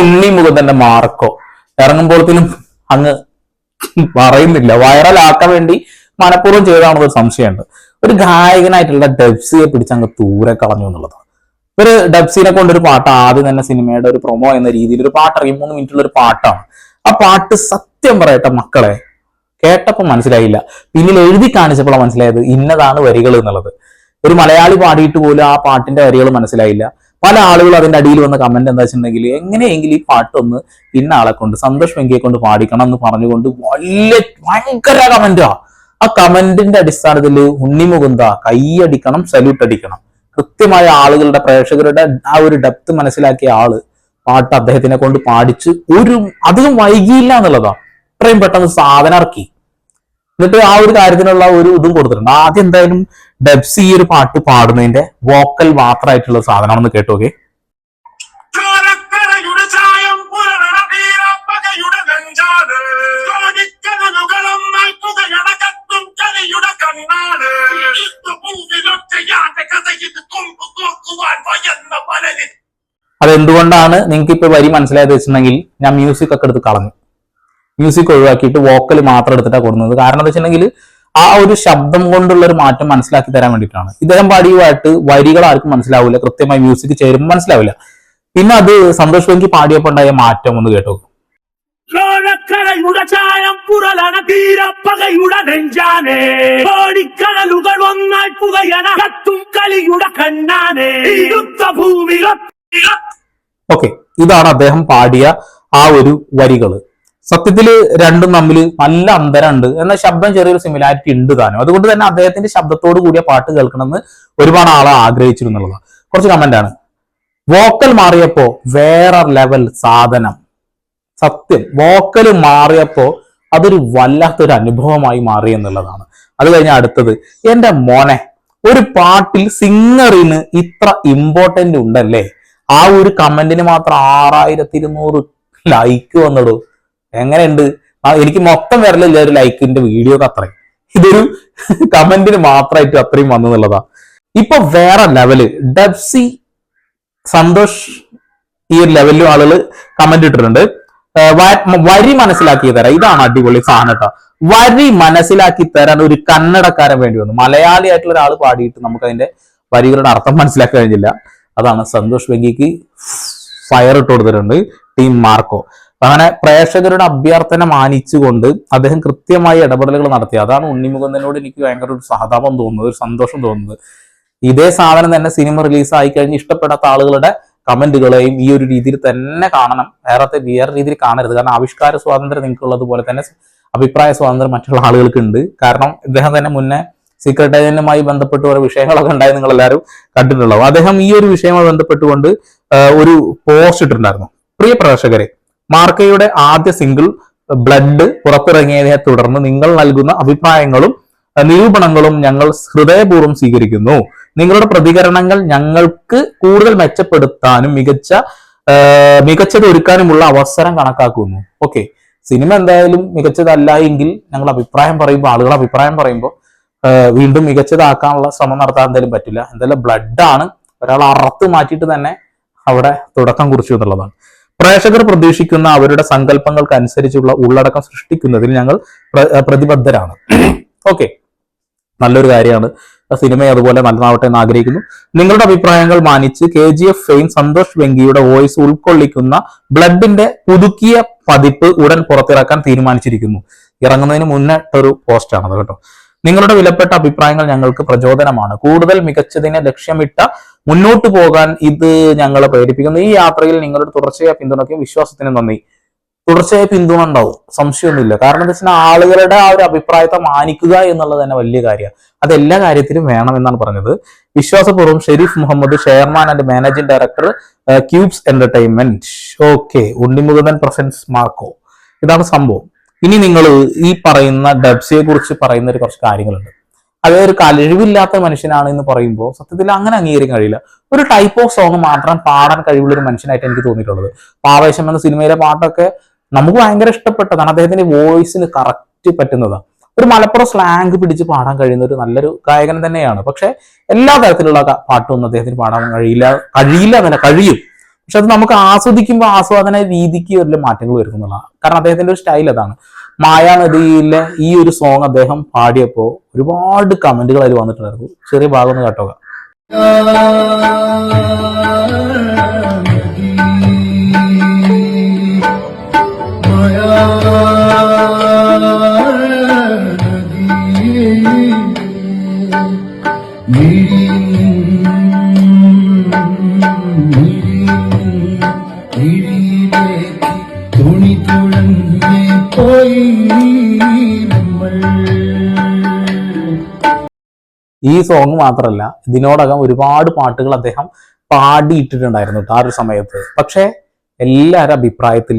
ഉണ്ണി മുകുന്ദന്റെ Marco. ഇറങ്ങുമ്പോഴത്തേനും അങ്ങ് പറയുന്നില്ല. വൈറലാക്കാൻ വേണ്ടി മനഃപൂർവം ചെയ്താണെന്നൊരു സംശയമുണ്ട്. ഒരു ഗായകനായിട്ടുള്ള ഡെബ്സിയെ പിടിച്ച് അങ്ങ് ദൂരെ കളഞ്ഞു എന്നുള്ളത് ഒരു ഡബ്സിനെ കൊണ്ടൊരു പാട്ട് ആദ്യം തന്നെ സിനിമയുടെ ഒരു പ്രൊമോ എന്ന രീതിയിൽ ഒരു പാട്ട് അറിയും മൂന്ന് മിനിറ്റുള്ള ഒരു പാട്ടാണ്. ആ പാട്ട് സത്യം പറയട്ടെ മക്കളെ കേട്ടപ്പോൾ മനസ്സിലായില്ല. പിന്നിൽ എഴുതി കാണിച്ചപ്പോഴാണ് മനസ്സിലായത് ഇന്നതാണ് വരികൾ എന്നുള്ളത്. ഒരു മലയാളി പാടിയിട്ട് പോലും ആ പാട്ടിന്റെ വരികൾ മനസ്സിലായില്ല. പല ആളുകളും അതിന്റെ അടിയിൽ വന്ന കമന്റ് എന്താ വെച്ചിട്ടുണ്ടെങ്കിൽ എങ്ങനെയെങ്കിലും ഈ പാട്ടൊന്ന് ഇന്ന ആളെ കൊണ്ട് സന്തോഷ് വെങ്കിയെ കൊണ്ട് പാടിക്കണം എന്ന് പറഞ്ഞുകൊണ്ട് വലിയ ഭയങ്കര കമന്റാ ആ. കമന്റിന്റെ അടിസ്ഥാനത്തിൽ ഉണ്ണിമുകുന്ത കൈയടിക്കണം സല്യൂട്ട് അടിക്കണം. കൃത്യമായ ആളുകളുടെ പ്രേക്ഷകരുടെ ആ ഒരു ഡെപ്ത് മനസ്സിലാക്കിയ ആൾ പാട്ട് അദ്ദേഹത്തിനെ കൊണ്ട് പാടിച്ച് ഒരു അധികം വൈകിയില്ല എന്നുള്ളതാ. ഇത്രയും പെട്ടെന്ന് സാധനം ഇറക്കി. എന്നിട്ട് ആ ഒരു കാര്യത്തിനുള്ള ഒരു ഇതും കൊടുത്തിട്ടുണ്ട്. ആദ്യം എന്തായാലും ഡെബ്സി ഈ ഒരു പാട്ട് പാടുന്നതിന്റെ വോക്കൽ മാത്രമായിട്ടുള്ള സാധനമാണെന്ന് കേട്ടോക്കെ അതെന്തുകൊണ്ടാണ് നിങ്ങൾക്ക് ഇപ്പൊ വരി മനസ്സിലായത് വെച്ചിട്ടുണ്ടെങ്കിൽ ഞാൻ മ്യൂസിക് ഒക്കെ എടുത്ത് കളഞ്ഞു. മ്യൂസിക് ഒഴിവാക്കിയിട്ട് വോക്കൽ മാത്രം എടുത്തിട്ടാണ് കൊടുക്കുന്നത് കാരണം എന്താ വെച്ചിട്ടുണ്ടെങ്കിൽ ആ ഒരു ശബ്ദം കൊണ്ടുള്ള ഒരു മാറ്റം മനസ്സിലാക്കി തരാൻ വേണ്ടിയിട്ടാണ്. ഇദ്ദേഹം പാടിയുമായിട്ട് വരികൾ ആർക്കും മനസ്സിലാവില്ല. കൃത്യമായി മ്യൂസിക് ചേരുമ്പോൾ മനസ്സിലാവില്ല. പിന്നെ അത് സന്തോഷ് വെങ്കി പാടിയപ്പോൾ ഉണ്ടായ മാറ്റം ഒന്ന് കേട്ടോ ചായം തീരപ്പകയുടെ പുകയണ കത്തും ഇരുത്ത ഓക്കെ ഇതാണ് അദ്ദേഹം പാടിയ ആ ഒരു വരികൾ. സത്യത്തിൽ രണ്ടും തമ്മിൽ നല്ല അന്തരമുണ്ട്. എന്നാൽ ശബ്ദം ചെറിയൊരു സിമിലാരിറ്റി ഉണ്ട് താനും. അതുകൊണ്ട് തന്നെ അദ്ദേഹത്തിന്റെ ശബ്ദത്തോട് കൂടിയ പാട്ട് കേൾക്കണമെന്ന് ഒരുപാട് ആളെ ആഗ്രഹിച്ചിരുന്നുള്ളതാണ്. കുറച്ച് കമന്റ് ആണ്. വോക്കൽ മാറിയപ്പോ വേറെ ലെവൽ സാധനം. സത്യം വോക്കൽ മാറിയപ്പോ അതൊരു വല്ലാത്തൊരു അനുഭവമായി മാറി എന്നുള്ളതാണ്. അത് കഴിഞ്ഞ അടുത്തത് എന്റെ മോനെ ഒരു പാട്ടിൽ സിംഗറിന് ഇത്ര ഇമ്പോർട്ടന്റ് ഉണ്ടല്ലേ? ആ ഒരു കമന്റിന് മാത്രം ആറായിരത്തി ഇരുന്നൂറ് ലൈക്ക് വന്നിടൂ. എങ്ങനെയുണ്ട്? എനിക്ക് മൊത്തം വരലില്ല ഒരു ലൈക്കിന്റെ വീഡിയോ അത്രയും. ഇതൊരു കമന്റിന് മാത്രമായിട്ട് അത്രയും വന്നു എന്നുള്ളതാ ഇപ്പൊ വേറെ ലെവൽ ഡബ്സി സന്തോഷ് ഈ ഒരു ലെവലിലും ആളുകൾ കമന്റ് ഇട്ടിട്ടുണ്ട്. വരി മനസ്സിലാക്കി തരാം. ഇതാണ് അടിപൊളി സാധനം കേട്ടോ. വരി മനസ്സിലാക്കി തരാൻ ഒരു കന്നഡക്കാരൻ വേണ്ടി വന്നു. മലയാളി ആയിട്ടുള്ള ഒരാൾ പാടിയിട്ട് നമുക്ക് അതിന്റെ വരികളുടെ അർത്ഥം മനസ്സിലാക്കി കഴിഞ്ഞില്ല. അതാണ് സന്തോഷ് വെങ്കിക്ക് ഫയർ ഇട്ട് കൊടുത്തിട്ടുണ്ട്. ടീം മാർക്കോ. അങ്ങനെ പ്രേക്ഷകരുടെ അഭ്യർത്ഥന മാനിച്ചുകൊണ്ട് അദ്ദേഹം കൃത്യമായി ഇടപെടലുകൾ നടത്തി. അതാണ് ഉണ്ണിമുകുന്ദനോട് എനിക്ക് ഭയങ്കര ഒരു സഹതാപം തോന്നുന്നത് ഒരു സന്തോഷം തോന്നുന്നത്. ഇതേ സാധനം തന്നെ സിനിമ റിലീസ് ആയി കഴിഞ്ഞ് ഇഷ്ടപ്പെടാത്ത ആളുകളുടെ കമന്റുകളെയും ഈ ഒരു രീതിയിൽ തന്നെ കാണണം. വേറെ വേറെ രീതിയിൽ കാണരുത്. കാരണം ആവിഷ്കാര സ്വാതന്ത്ര്യം നിങ്ങൾക്കുള്ളത് പോലെ തന്നെ അഭിപ്രായ സ്വാതന്ത്ര്യം മറ്റുള്ള ആളുകൾക്ക് ഉണ്ട്. കാരണം ഇദ്ദേഹം തന്നെ മുന്നേ സീക്രട്ട് ഏജന്റുമായി ബന്ധപ്പെട്ട് ഓരോ വിഷയങ്ങളൊക്കെ ഉണ്ടായി നിങ്ങൾ എല്ലാവരും കണ്ടിട്ടുണ്ടാവും. അദ്ദേഹം ഈ ഒരു വിഷയവുമായി ബന്ധപ്പെട്ടുകൊണ്ട് ഒരു പോസ്റ്റ് ഇട്ടിട്ടുണ്ടായിരുന്നു. പ്രിയ പ്രേക്ഷകരെ മാർക്കയുടെ ആദ്യ സിംഗിൾ ബ്ലഡ് പുറത്തിറങ്ങിയതിനെ തുടർന്ന് നിങ്ങൾ നൽകുന്ന അഭിപ്രായങ്ങളും നിരൂപണങ്ങളും ഞങ്ങൾ ഹൃദയപൂർവം സ്വീകരിക്കുന്നു. നിങ്ങളുടെ പ്രതികരണങ്ങൾ ഞങ്ങൾക്ക് കൂടുതൽ മെച്ചപ്പെടുത്താനും മികച്ച മികച്ചത് ഒരുക്കാനുമുള്ള അവസരം കണക്കാക്കുന്നു. ഓക്കെ സിനിമ എന്തായാലും മികച്ചതല്ല എങ്കിൽ ഞങ്ങൾ അഭിപ്രായം പറയുമ്പോൾ ആളുകൾ അഭിപ്രായം പറയുമ്പോൾ വീണ്ടും മികച്ചതാക്കാനുള്ള ശ്രമം നടത്താൻ എന്തായാലും പറ്റില്ല. എന്തായാലും ബ്ലഡാണ് ഒരാൾ അറത്ത് മാറ്റിയിട്ട് തന്നെ അവിടെ തുടക്കം കുറിച്ചു എന്നുള്ളതാണ്. പ്രേക്ഷകർ പ്രതീക്ഷിക്കുന്ന അവരുടെ സങ്കല്പങ്ങൾക്ക് അനുസരിച്ചുള്ള ഉള്ളടക്കം സൃഷ്ടിക്കുന്നതിൽ ഞങ്ങൾ പ്രതിബദ്ധരാണ്. ഓക്കെ നല്ലൊരു കാര്യമാണ്. സിനിമ അതുപോലെ നല്ലതാവട്ടെ എന്ന് ആഗ്രഹിക്കുന്നു. നിങ്ങളുടെ അഭിപ്രായങ്ങൾ മാനിച്ച് K G F fame Santhosh വെങ്കിയുടെ voice ഉൾക്കൊള്ളിക്കുന്ന ബ്ലഡിന്റെ പുതുക്കിയ പതിപ്പ് ഉടൻ പുറത്തിറക്കാൻ തീരുമാനിച്ചിരിക്കുന്നു. ഇറങ്ങുന്നതിന് മുന്നിട്ടൊരു പോസ്റ്റാണത് കേട്ടോ. നിങ്ങളുടെ വിലപ്പെട്ട അഭിപ്രായങ്ങൾ ഞങ്ങൾക്ക് പ്രചോദനമാണ്. കൂടുതൽ മികച്ചതിനെ ലക്ഷ്യമിട്ട മുന്നോട്ട് പോകാൻ ഇത് ഞങ്ങളെ പ്രേരിപ്പിക്കുന്നു. ഈ യാത്രയിൽ നിങ്ങളുടെ തുടർച്ചയായ പിന്തുണയ്ക്കും വിശ്വാസത്തിന് നന്ദി. തുടർച്ചയായ പിന്തുണ ഉണ്ടാവും. സംശയമൊന്നുമില്ല. കാരണം എന്താ വെച്ചാൽ ആളുകളുടെ ആ ഒരു അഭിപ്രായത്തെ മാനിക്കുക എന്നുള്ളത് തന്നെ വലിയ കാര്യമാണ്. അത് എല്ലാ കാര്യത്തിലും വേണം എന്നാണ് പറഞ്ഞത്. വിശ്വാസപൂർവം Sharif Muhammad chairman and managing director Cubes Entertainment. Okay. Unni Mukundan presents Marco. ഇതാണ് സംഭവം. ഇനി നിങ്ങൾ ഈ പറയുന്ന ഡബ്സിയെ കുറിച്ച് പറയുന്ന ഒരു കുറച്ച് കാര്യങ്ങളുണ്ട്. അത് ഒരു കഴിവില്ലാത്ത മനുഷ്യനാണ് എന്ന് പറയുമ്പോൾ സത്യത്തിൽ അങ്ങനെ അംഗീകരിക്കാൻ കഴിയില്ല. ഒരു ടൈപ്പ് ഓഫ് സോങ് മാത്രം പാടാൻ കഴിവുള്ള ഒരു മനുഷ്യനായിട്ട് എനിക്ക് തോന്നിയിട്ടുള്ളത്. പാവേശം എന്ന സിനിമയിലെ പാട്ടൊക്കെ നമുക്ക് ഭയങ്കര ഇഷ്ടപ്പെട്ടതാണ്. അദ്ദേഹത്തിന്റെ വോയിസിന് കറക്റ്റ് പറ്റുന്നതാണ്. ഒരു മലപ്പുറം സ്ലാങ് പിടിച്ച് പാടാൻ കഴിയുന്ന ഒരു നല്ലൊരു ഗായകൻ തന്നെയാണ്. പക്ഷെ എല്ലാ തരത്തിലുള്ള പാട്ടൊന്നും അദ്ദേഹത്തിന് പാടാൻ കഴിയില്ല കഴിയില്ല എന്നല്ല കഴിയും. പക്ഷെ അത് നമുക്ക് ആസ്വദിക്കുമ്പോൾ ആസ്വാദന രീതിക്ക് വലിയ മാറ്റങ്ങൾ വരുന്നതാണ് കാരണം അദ്ദേഹത്തിന്റെ ഒരു സ്റ്റൈൽ അതാണ്. മായാനദിയിലെ ഈ ഒരു സോങ് അദ്ദേഹം പാടിയപ്പോൾ ഒരുപാട് കമന്റുകൾ അതിൽ വന്നിട്ടുണ്ടായിരുന്നു. ചെറിയ ഭാഗം ഒന്ന് കേട്ടോ തുണി ഈ സോങ് മാത്രമല്ല ഇതിനോടകം ഒരുപാട് പാട്ടുകൾ അദ്ദേഹം പാടിയിട്ടിട്ടുണ്ടായിരുന്നു ആ ഒരു സമയത്ത്. പക്ഷേ എല്ലാവരുടെ അഭിപ്രായത്തിൽ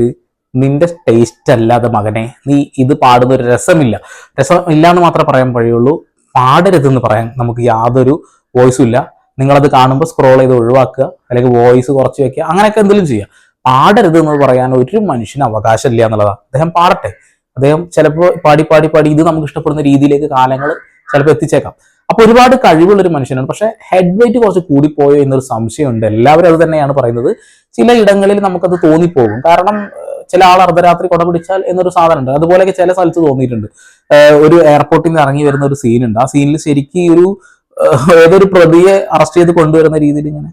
നിന്റെ ടേസ്റ്റ് അല്ലാതെ മകനെ നീ ഇത് പാടുന്ന ഒരു രസമില്ല. രസം ഇല്ല എന്ന് മാത്രമേ പറയാൻ കഴിയുള്ളൂ പാടരുതെന്ന് പറയാൻ നമുക്ക് യാതൊരു വോയിസും ഇല്ല. നിങ്ങളത് കാണുമ്പോൾ സ്ക്രോൾ ചെയ്ത് ഒഴിവാക്കുക അല്ലെങ്കിൽ വോയിസ് കുറച്ച് വെക്കുക അങ്ങനെയൊക്കെ എന്തെങ്കിലും ചെയ്യുക പാടരുത് എന്ന് പറയാൻ ഒരു മനുഷ്യന് അവകാശമില്ല എന്നുള്ളതാണ്. അദ്ദേഹം പാടട്ടെ. അദ്ദേഹം ചിലപ്പോൾ പാടി പാടി പാടി ഇത് നമുക്ക് ഇഷ്ടപ്പെടുന്ന രീതിയിലേക്ക് കാലങ്ങൾ ചിലപ്പോൾ എത്തിച്ചേക്കാം. അപ്പൊ ഒരുപാട് കഴിവുള്ള ഒരു മനുഷ്യനാണ്. പക്ഷെ ഹെഡ് വെയിറ്റ് കുറച്ച് കൂടിപ്പോയോ എന്നൊരു സംശയമുണ്ട്. എല്ലാവരും അത് തന്നെയാണ് പറയുന്നത്. ചില ഇടങ്ങളിൽ നമുക്കത് തോന്നിപ്പോകും. കാരണം ചില ആൾ അർദ്ധരാത്രി കുട പിടിച്ചാൽ എന്നൊരു സാധനം ഉണ്ട് അതുപോലെയൊക്കെ ചില സ്ഥലത്ത് തോന്നിയിട്ടുണ്ട്. ഒരു എയർപോർട്ടിൽ നിന്ന് ഇറങ്ങി വരുന്ന ഒരു സീനുണ്ട് ആ സീനിൽ ശരിക്കും ഒരു ഏതൊരു പ്രതിയെ അറസ്റ്റ് ചെയ്ത് കൊണ്ടുവരുന്ന രീതിയിൽ ഇങ്ങനെ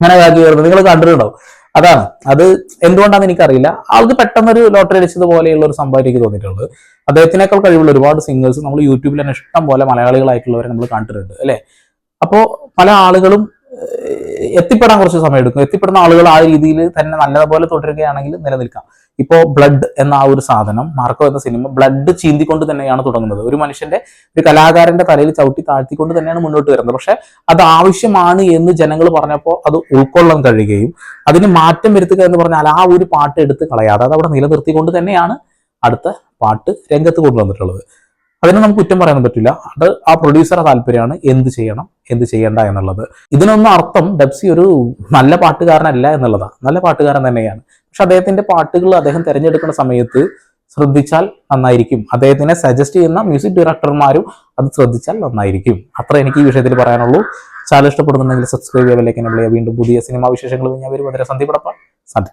ഇങ്ങനെ ഇതാക്കി വരുന്നത്. നിങ്ങൾ കണ്ടിട്ടുണ്ടാവും. അതാണ്. അത് എന്തുകൊണ്ടാണെന്ന് എനിക്കറിയില്ല. ആൾക്ക് പെട്ടെന്നൊരു ലോട്ടറി അടിച്ചതുപോലെയുള്ള ഒരു സംഭവം എനിക്ക് തോന്നിയിട്ടുള്ളത്. അദ്ദേഹത്തിനേക്കാൾ കഴിവുള്ള ഒരുപാട് സിംഗേഴ്സ് നമ്മൾ യൂട്യൂബിൽ തന്നെ ഇഷ്ടം പോലെ മലയാളികളായിട്ടുള്ളവരെ നമ്മൾ കണ്ടിട്ടുണ്ട് അല്ലേ? അപ്പോൾ പല ആളുകളും എത്തിപ്പെടാൻ കുറച്ച് സമയം എടുക്കും. എത്തിപ്പെടുന്ന ആളുകൾ ആ രീതിയിൽ തന്നെ നല്ലതുപോലെ തുടരുകയാണെങ്കിൽ നിലനിൽക്കാം. ഇപ്പോൾ ബ്ലഡ് എന്ന ആ ഒരു സാധനം മാർക്കോ എന്ന സിനിമ ബ്ലഡ് ചീന്തിക്കൊണ്ട് തന്നെയാണ് തുടങ്ങുന്നത്. ഒരു മനുഷ്യന്റെ ഒരു കലാകാരന്റെ തലയിൽ ചവിട്ടി താഴ്ത്തിക്കൊണ്ട് തന്നെയാണ് മുന്നോട്ട് വരുന്നത്. പക്ഷെ അത് ആവശ്യമാണ് എന്ന് ജനങ്ങൾ പറഞ്ഞപ്പോൾ അത് ഉൾക്കൊള്ളാൻ കഴിയുകയും അതിന് മാറ്റം വരുത്തുക എന്ന് പറഞ്ഞാൽ ആ ഒരു പാട്ട് എടുത്ത് കളയാതെ അത് അവിടെ നിലനിർത്തിക്കൊണ്ട് തന്നെയാണ് അടുത്ത പാട്ട് രംഗത്ത് കൊണ്ടുവന്നിട്ടുള്ളത്. അതിനെ നമുക്ക് കുറ്റം പറയാൻ പറ്റില്ല. അത് ആ പ്രൊഡ്യൂസറെ താല്പര്യമാണ്. എന്ത് ചെയ്യണം? എന്ത് ചെയ്യണ്ട എന്നുള്ളത്. ഇതിനൊന്നും അർത്ഥം ഡെബ്സി ഒരു നല്ല പാട്ടുകാരനല്ല എന്നുള്ളതാണ് നല്ല പാട്ടുകാരൻ തന്നെയാണ്. പക്ഷെ അദ്ദേഹത്തിന്റെ പാട്ടുകൾ അദ്ദേഹം തിരഞ്ഞെടുക്കുന്ന സമയത്ത് ശ്രദ്ധിച്ചാൽ നന്നായിരിക്കും. അദ്ദേഹത്തിനെ സജസ്റ്റ് ചെയ്യുന്ന മ്യൂസിക് ഡയറക്ടർമാരും അത് ശ്രദ്ധിച്ചാൽ നന്നായിരിക്കും. അത്ര എനിക്ക് ഈ വിഷയത്തിൽ പറയാനുള്ളൂ. ചാനൽ ഇഷ്ടപ്പെടുന്നുണ്ടെങ്കിൽ സബ്സ്ക്രൈബ് ചെയ്യാൻ വീണ്ടും പുതിയ സിനിമാ വിശേഷങ്ങൾ ഞാൻ വരും വളരെ സന്ധിപ്പെടപ്പാൻ സന്ധി